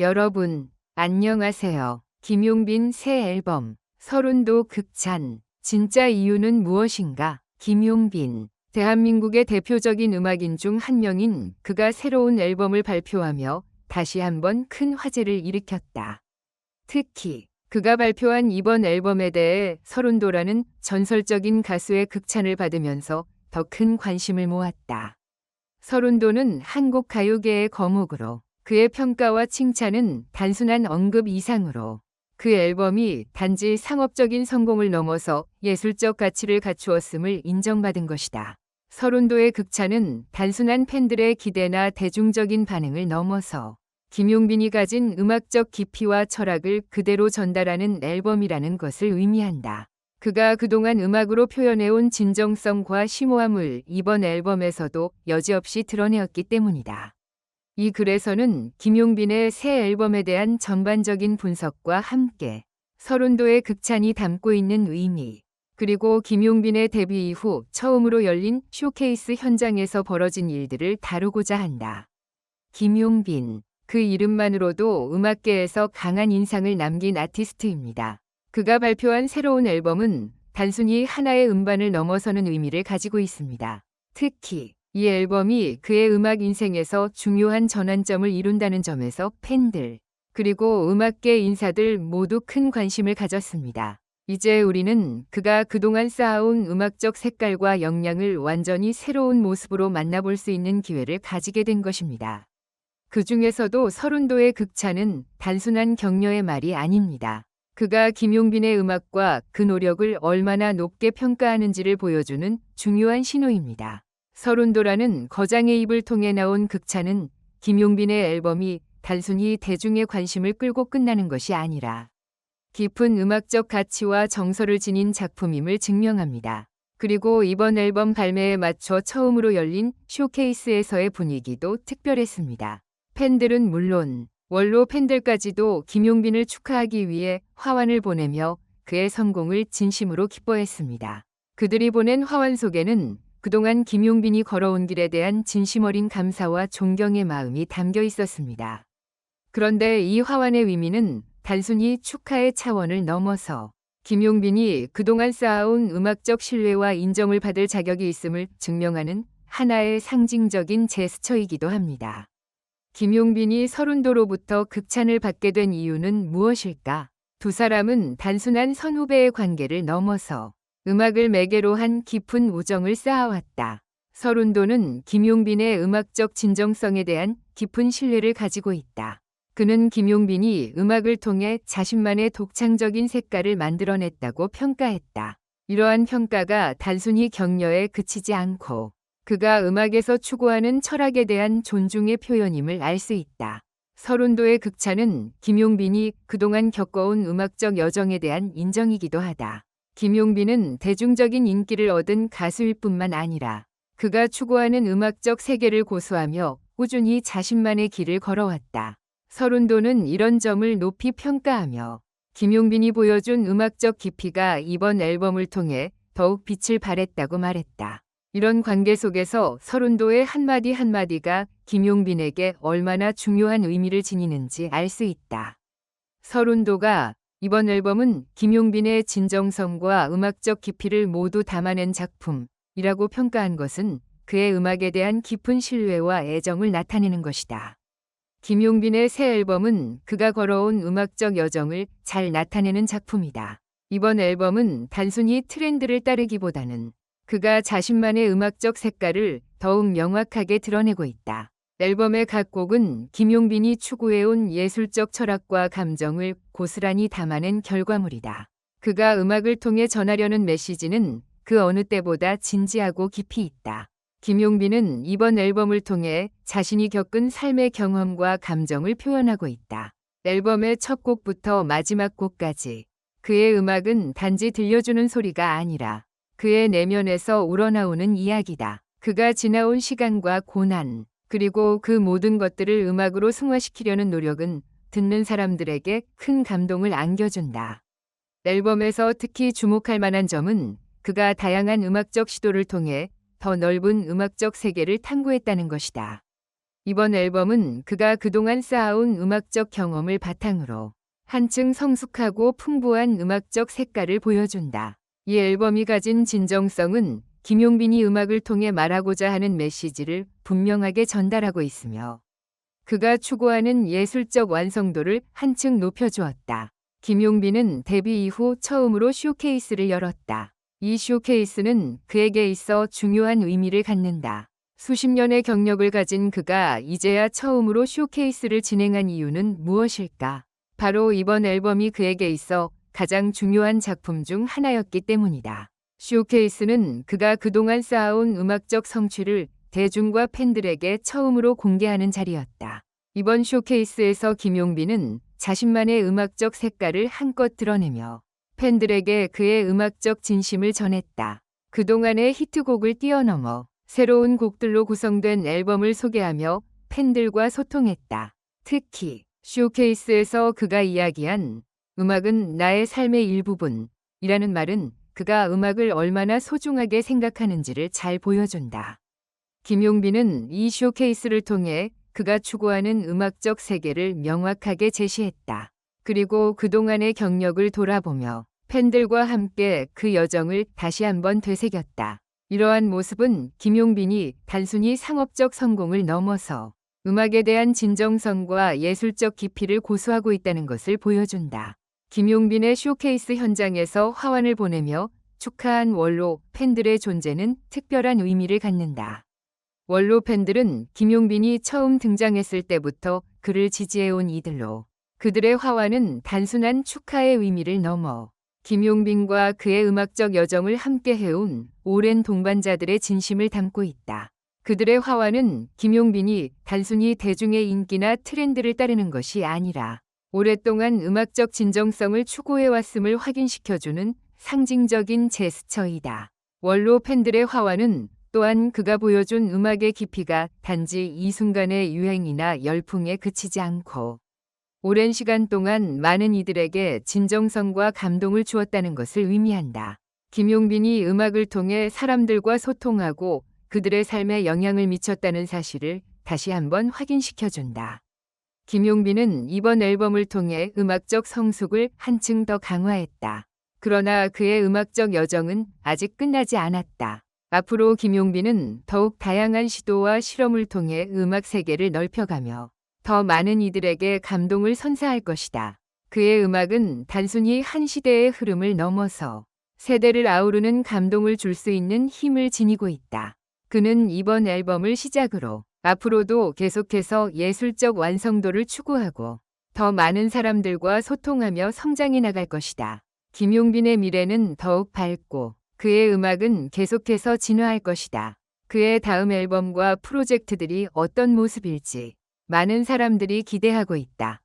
여러분, 안녕하세요. 김용빈 새 앨범, 서른도 극찬. 진짜 이유는 무엇인가? 김용빈. 대한민국의 대표적인 음악인 중 한 명인 그가 새로운 앨범을 발표하며 다시 한번 큰 화제를 일으켰다. 특히 그가 발표한 이번 앨범에 대해 서른도라는 전설적인 가수의 극찬을 받으면서 더 큰 관심을 모았다. 서른도는 한국 가요계의 거목으로 그의 평가와 칭찬은 단순한 언급 이상으로 그 앨범이 단지 상업적인 성공을 넘어서 예술적 가치를 갖추었음을 인정받은 것이다. 서른도의 극찬은 단순한 팬들의 기대나 대중적인 반응을 넘어서 김용빈이 가진 음악적 깊이와 철학을 그대로 전달하는 앨범이라는 것을 의미한다. 그가 그동안 음악으로 표현해온 진정성과 심오함을 이번 앨범에서도 여지없이 드러내었기 때문이다. 이 글에서는 김용빈의 새 앨범에 대한 전반적인 분석과 함께 서른도의 극찬이 담고 있는 의미, 그리고 김용빈의 데뷔 이후 처음으로 열린 쇼케이스 현장에서 벌어진 일들을 다루고자 한다. 김용빈, 그 이름만으로도 음악계에서 강한 인상을 남긴 아티스트입니다. 그가 발표한 새로운 앨범은 단순히 하나의 음반을 넘어서는 의미를 가지고 있습니다. 특히 이 앨범이 그의 음악 인생에서 중요한 전환점을 이룬다는 점에서 팬들, 그리고 음악계 인사들 모두 큰 관심을 가졌습니다. 이제 우리는 그가 그동안 쌓아온 음악적 색깔과 역량을 완전히 새로운 모습으로 만나볼 수 있는 기회를 가지게 된 것입니다. 그 중에서도 서른도의 극찬은 단순한 격려의 말이 아닙니다. 그가 김용빈의 음악과 그 노력을 얼마나 높게 평가하는지를 보여주는 중요한 신호입니다. 서른도라는 거장의 입을 통해 나온 극찬은 김용빈의 앨범이 단순히 대중의 관심을 끌고 끝나는 것이 아니라 깊은 음악적 가치와 정서를 지닌 작품임을 증명합니다. 그리고 이번 앨범 발매에 맞춰 처음으로 열린 쇼케이스에서의 분위기도 특별했습니다. 팬들은 물론 원로 팬들까지도 김용빈을 축하하기 위해 화환을 보내며 그의 성공을 진심으로 기뻐했습니다. 그들이 보낸 화환 속에는 그동안 김용빈이 걸어온 길에 대한 진심 어린 감사와 존경의 마음이 담겨 있었습니다. 그런데 이 화환의 의미는 단순히 축하의 차원을 넘어서 김용빈이 그동안 쌓아온 음악적 신뢰와 인정을 받을 자격이 있음을 증명하는 하나의 상징적인 제스처이기도 합니다. 김용빈이 서른도로부터 극찬을 받게 된 이유는 무엇일까? 두 사람은 단순한 선후배의 관계를 넘어서 음악을 매개로 한 깊은 우정을 쌓아왔다. 서른도는 김용빈의 음악적 진정성에 대한 깊은 신뢰를 가지고 있다. 그는 김용빈이 음악을 통해 자신만의 독창적인 색깔을 만들어냈다고 평가했다. 이러한 평가가 단순히 격려에 그치지 않고 그가 음악에서 추구하는 철학에 대한 존중의 표현임을 알 수 있다. 서른도의 극찬은 김용빈이 그동안 겪어온 음악적 여정에 대한 인정이기도 하다. 김용빈은 대중적인 인기를 얻은 가수일 뿐만 아니라 그가 추구하는 음악적 세계를 고수하며 꾸준히 자신만의 길을 걸어왔다. 서른도는 이런 점을 높이 평가하며 김용빈이 보여준 음악적 깊이가 이번 앨범을 통해 더욱 빛을 발했다고 말했다. 이런 관계 속에서 서른도의 한마디 한마디가 김용빈에게 얼마나 중요한 의미를 지니는지 알 수 있다. 서른도가 이번 앨범은 김용빈의 진정성과 음악적 깊이를 모두 담아낸 작품이라고 평가한 것은 그의 음악에 대한 깊은 신뢰와 애정을 나타내는 것이다. 김용빈의 새 앨범은 그가 걸어온 음악적 여정을 잘 나타내는 작품이다. 이번 앨범은 단순히 트렌드를 따르기보다는 그가 자신만의 음악적 색깔을 더욱 명확하게 드러내고 있다. 앨범의 각 곡은 김용빈이 추구해온 예술적 철학과 감정을 고스란히 담아낸 결과물이다. 그가 음악을 통해 전하려는 메시지는 그 어느 때보다 진지하고 깊이 있다. 김용빈은 이번 앨범을 통해 자신이 겪은 삶의 경험과 감정을 표현하고 있다. 앨범의 첫 곡부터 마지막 곡까지 그의 음악은 단지 들려주는 소리가 아니라 그의 내면에서 우러나오는 이야기다. 그가 지나온 시간과 고난, 그리고 그 모든 것들을 음악으로 승화시키려는 노력은 듣는 사람들에게 큰 감동을 안겨준다. 앨범에서 특히 주목할 만한 점은 그가 다양한 음악적 시도를 통해 더 넓은 음악적 세계를 탐구했다는 것이다. 이번 앨범은 그가 그동안 쌓아온 음악적 경험을 바탕으로 한층 성숙하고 풍부한 음악적 색깔을 보여준다. 이 앨범이 가진 진정성은 김용빈이 음악을 통해 말하고자 하는 메시지를 분명하게 전달하고 있으며 그가 추구하는 예술적 완성도를 한층 높여주었다. 김용빈은 데뷔 이후 처음으로 쇼케이스를 열었다. 이 쇼케이스는 그에게 있어 중요한 의미를 갖는다. 수십 년의 경력을 가진 그가 이제야 처음으로 쇼케이스를 진행한 이유는 무엇일까? 바로 이번 앨범이 그에게 있어 가장 중요한 작품 중 하나였기 때문이다. 쇼케이스는 그가 그동안 쌓아온 음악적 성취를 대중과 팬들에게 처음으로 공개하는 자리였다. 이번 쇼케이스에서 김용빈은 자신만의 음악적 색깔을 한껏 드러내며 팬들에게 그의 음악적 진심을 전했다. 그동안의 히트곡을 뛰어넘어 새로운 곡들로 구성된 앨범을 소개하며 팬들과 소통했다. 특히 쇼케이스에서 그가 이야기한 음악은 나의 삶의 일부분이라는 말은 그가 음악을 얼마나 소중하게 생각하는지를 잘 보여준다. 김용빈은 이 쇼케이스를 통해 그가 추구하는 음악적 세계를 명확하게 제시했다. 그리고 그동안의 경력을 돌아보며 팬들과 함께 그 여정을 다시 한번 되새겼다. 이러한 모습은 김용빈이 단순히 상업적 성공을 넘어서 음악에 대한 진정성과 예술적 깊이를 고수하고 있다는 것을 보여준다. 김용빈의 쇼케이스 현장에서 화환을 보내며 축하한 원로 팬들의 존재는 특별한 의미를 갖는다. 원로 팬들은 김용빈이 처음 등장했을 때부터 그를 지지해온 이들로 그들의 화환은 단순한 축하의 의미를 넘어 김용빈과 그의 음악적 여정을 함께 해온 오랜 동반자들의 진심을 담고 있다. 그들의 화환은 김용빈이 단순히 대중의 인기나 트렌드를 따르는 것이 아니라 오랫동안 음악적 진정성을 추구해왔음을 확인시켜주는 상징적인 제스처이다. 원로 팬들의 화환은 또한 그가 보여준 음악의 깊이가 단지 이 순간의 유행이나 열풍에 그치지 않고 오랜 시간 동안 많은 이들에게 진정성과 감동을 주었다는 것을 의미한다. 김용빈이 음악을 통해 사람들과 소통하고 그들의 삶에 영향을 미쳤다는 사실을 다시 한번 확인시켜준다. 김용빈은 이번 앨범을 통해 음악적 성숙을 한층 더 강화했다. 그러나 그의 음악적 여정은 아직 끝나지 않았다. 앞으로 김용빈은 더욱 다양한 시도와 실험을 통해 음악 세계를 넓혀가며 더 많은 이들에게 감동을 선사할 것이다. 그의 음악은 단순히 한 시대의 흐름을 넘어서 세대를 아우르는 감동을 줄 수 있는 힘을 지니고 있다. 그는 이번 앨범을 시작으로 앞으로도 계속해서 예술적 완성도를 추구하고 더 많은 사람들과 소통하며 성장해 나갈 것이다. 김용빈의 미래는 더욱 밝고 그의 음악은 계속해서 진화할 것이다. 그의 다음 앨범과 프로젝트들이 어떤 모습일지 많은 사람들이 기대하고 있다.